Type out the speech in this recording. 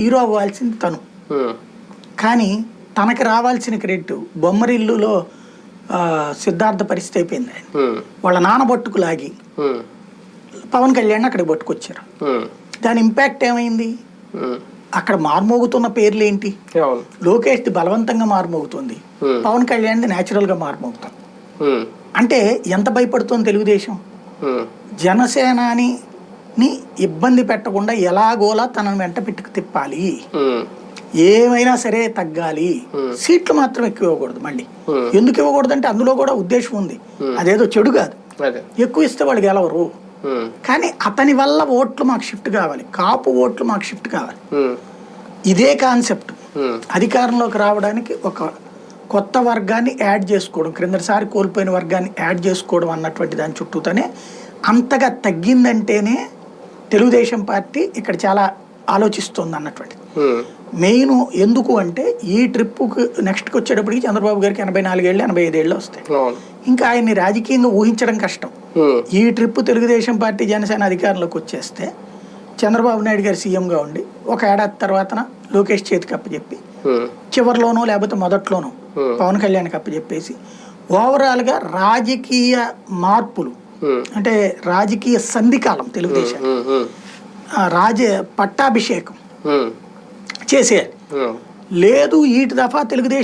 Hero అవ్వాల్సింది తను. కానీ తనకి రావాల్సిన క్రెడిట్ బొమ్మరిల్లులో సిద్ధార్థ పరిస్థితి అయిపోయింది ఆయన. వాళ్ళ నాన్న పట్టుకు లాగి పవన్ కళ్యాణ్ అక్కడికి పట్టుకొచ్చారు. దాని ఇంపాక్ట్ ఏమైంది. అక్కడ మార్మోగుతున్న పేర్లు ఏంటి లోకేష్ది బలవంతంగా మారుమోగుతుంది. పవన్ కళ్యాణ్ది న్యాచురల్గా మారుమోగుతుంది ఉమ్, అంటే ఎంత భయపడుతుంది తెలుగుదేశం? జనసేనాని ని ఇబ్బంది పెట్టకుండా ఎలాగోలా తనను వెంట పెట్టుకు తిప్పాలి. ఏమైనా సరే తగ్గాలి. సీట్లు మాత్రం ఎక్కువ ఇవ్వకూడదు మళ్ళీ. ఎందుకు ఇవ్వకూడదు అంటే అందులో కూడా ఉద్దేశం ఉంది. అదేదో చెడు కాదు. ఎక్కువ ఇస్తే వాళ్ళు గెలవరు. కానీ అతని వల్ల ఓట్లు మాకు షిఫ్ట్ కావాలి. కాపు ఓట్లు మాకు షిఫ్ట్ కావాలి. ఇదే కాన్సెప్ట్. అధికారంలోకి రావడానికి ఒక కొత్త వర్గాన్ని యాడ్ చేసుకోవడం క్రిందసారి కోల్పోయిన వర్గాన్ని యాడ్ చేసుకోవడం అన్నటువంటి దాని చుట్టూతోనే అంతగా తగ్గిందంటేనే తెలుగుదేశం పార్టీ ఇక్కడ చాలా ఆలోచిస్తుంది అన్నటువంటి ఉమ్, మెయిన్ ఎందుకు అంటే ఈ ట్రిప్పుకి నెక్స్ట్కి వచ్చేటప్పటికి చంద్రబాబు గారికి ఎనభై నాలుగేళ్ళు ఎనభై ఐదేళ్ళు వస్తాయి. ఇంకా ఆయన్ని రాజకీయంగా ఊహించడం కష్టం. ఈ ట్రిప్ తెలుగుదేశం పార్టీ జనసేన అధికారంలోకి వచ్చేస్తే చంద్రబాబు నాయుడు గారు సీఎంగా ఉండి ఒక ఏడాది తర్వాతన లోకేష్ చేతికి అప్పచెప్పి చివరిలోనో లేకపోతే మొదట్లోనో. పవన్ కళ్యాణ్కి అప్పచెప్పేసి ఓవరాల్గా రాజకీయ మార్పులు అంటే రాజకీయ సంధికాలం తెలుగుదేశం రాజ పట్టాభిషేకం ఉమ్. లేదు ఈటి దఫా తెలుగుదేశం